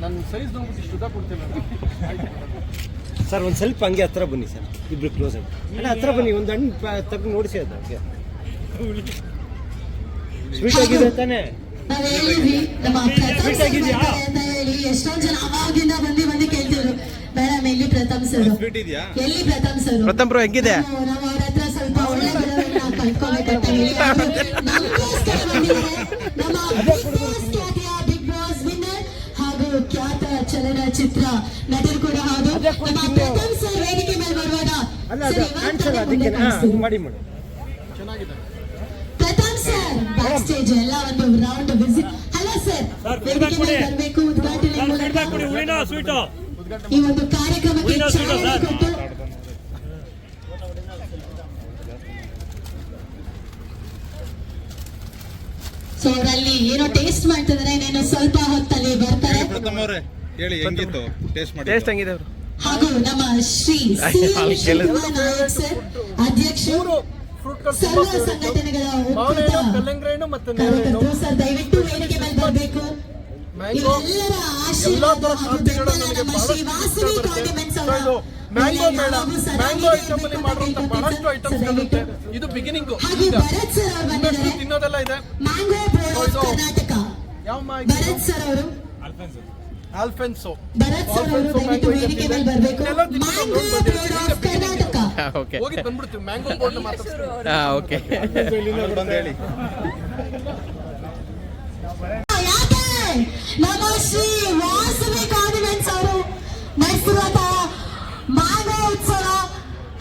ನನ್ನ ಸೈಜ್ ನೋಡ್ಬಿಟ್ಟು ಇಷ್ಟು ಉದ್ದ ಕೊಡ್ತಿಲ್ಲ ಸರ್ ಒಂದು ಸ್ವಲ್ಪ ಹಂಗೆ ಹತ್ರ ಬನ್ನಿ ಸರ್. ಇಬ್ರು ಕ್ಲೋಸ್ ಆಗಿ. ಅಲ್ಲ ಹತ್ರ ಬನ್ನಿ ಒಂದು ಹಣ್ಣು ತೆಗೆದು ನೋಡಿಸಿ ಅದು ಹಂಗೆ ಸ್ವೀಟ್ ಆಗಿದೆ ತಾನೆ? ಎಷ್ಟೊಂದ್ ಜನ ಅವಾಗಿಂದ ಬಂದು ಬಂದು ಕೇಳ್ತಿದ್ರು. ಮೇಡಮ್ ಎಲ್ಲಿ ಪ್ರಥಮ್ ಸರ್? ಎಲ್ಲಿ ಪ್ರಥಮ್ ಸರ್? ಪ್ರಥಮ್ ಬ್ರೋ ಹೆಂಗಿದೆ? ನಾವು ನಾವು ಅವ್ರ ಹತ್ರ ಸ್ವಲ್ಪ ಒಳ್ಳೆ ಗುಣಗಳನ್ನ ಕಲ್ತ್ಕೊಬೇಕಂತ ಹೇಳಿ. ನಮಗೋಸ್ಕರ ಬಂದಿದ್ದಾರೆ. ನಮ್ಮ ಚಲನಚಿತ್ರ ನಟರು ಕೂಡ ಹೌದು. ನಮ್ಮ ಪ್ರಥಮ್ ಸರ್ ವೇದಿಕೆ ಮೇಲೆ ಬರುವಾಗ ಅಲ್ಲ ಸರ್, ಬ್ಯಾಕ್ ಸ್ಟೇಜ್ ಎಲ್ಲ ಒಂದು ರೌಂಡ್ ವಿಸಿಟ್ ಹಲೋ ಸರ್ ವೇದಿಕೆ ಮೇಲೆ ಬರಬೇಕು ಉದ್ಘಾಟನೆ ಮೂಲಕ. ಈ ಒಂದು ಕಾರ್ಯಕ್ರಮಕ್ಕೆ ಚಾಲನೆ ಕೊಟ್ಟು ಸೊ ಅವರಲ್ಲಿ ಏನೋ ಟೇಸ್ಟ್ ಮಾಡ್ತಿದ್ರೆ ಏನೇನೋ ಸ್ವಲ್ಪ ಹೊತ್ತಲ್ಲಿ ಬರ್ತಾರೆ. ಪ್ರಥಮ ಹೇಳಿ ಹೆಂಗಿತ್ತು? ಟೇಸ್ಟ್ ಮಾಡಿ ಟೇಸ್ಟ್ ಹೆಂಗಿದೆ ಅವರು? ಹಾಗೂ ನಮ್ಮ ಶ್ರೀ ನಾಯಕ್ ಸರ್ ಫ್ರೂಟ್ ಸರ್ವ ಸಂಘಟನೆಗಳ ಒಕ್ಕೂಟ ಮತ್ತು ಕಾರ್ಯಕರ್ತರು ಸರ್ ದಯವಿಟ್ಟು ವೇದಿಕೆ ಮೇಲೆ ಬರಬೇಕು ಎಲ್ಲರ ಆಶೀರ್ವಾದ ಹಾಗೂ ಬೆಂಬಲ ನಮ್ಮ ಶ್ರೀ ವಾಸವಿ ಅವರ ಮ್ಯಾಂಗೋ ಮೇಳ ಮ್ಯಾಂಗೋ ಹೀಗೆ ಐಟಮ್ ಅಲ್ಲಿ ಇರ್ಬೇಕು ಮಾಡುವಂತ ಬಹಳಷ್ಟು ಐಟಮ್ಸ್ ಸರ್, ಇದು ಬಿಗಿನಿಂಗ್ ಹಾಗೂ ಭರತ್ ಸರ್ ಬಂದಿದ್ದಾರೆ ತಿನ್ನೋದೆಲ್ಲ ಇದೆ. ಮ್ಯಾಂಗೋ ಕರ್ನಾಟಕ ಯಾವ ಭರತ್ ಸರ್ ಅವರು ಆಲ್ಫೆನ್ಸೋ ಮ್ಯಾಂಗೋ ಓಕೆ. ಹೋಗಿ ಬಂದ್ಬಿಡ್ತೀವಿ. ಮ್ಯಾಂಗೋ ಬೋರ್ಡ್ ಮಾತಾಡ್ತೀವಿ ಹಾಂ ಓಕೆ. ಬಂದು ಹೇಳಿ. ನಮ್ಮ ಶ್ರೀ ವಾಸವಿ ಕಾನ್ವೆಂಟ್ಸ್ ಅವರು ನಡೆಸಿರುವಂತಹ ಮಾನವ ಉತ್ಸವ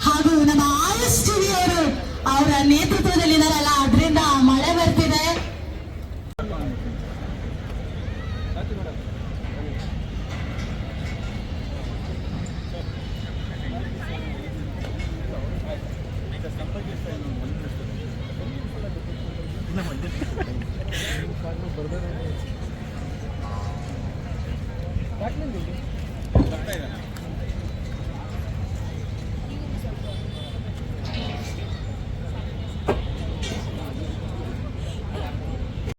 ಹಾಗೂ ನಮ್ಮ ಆಯುಷ್ ಟಿವಿ ಅವರು ಅವರ ನೇತೃತ್ವದಲ್ಲಿ ಇದಾರಲ್ಲ ना म्हणजे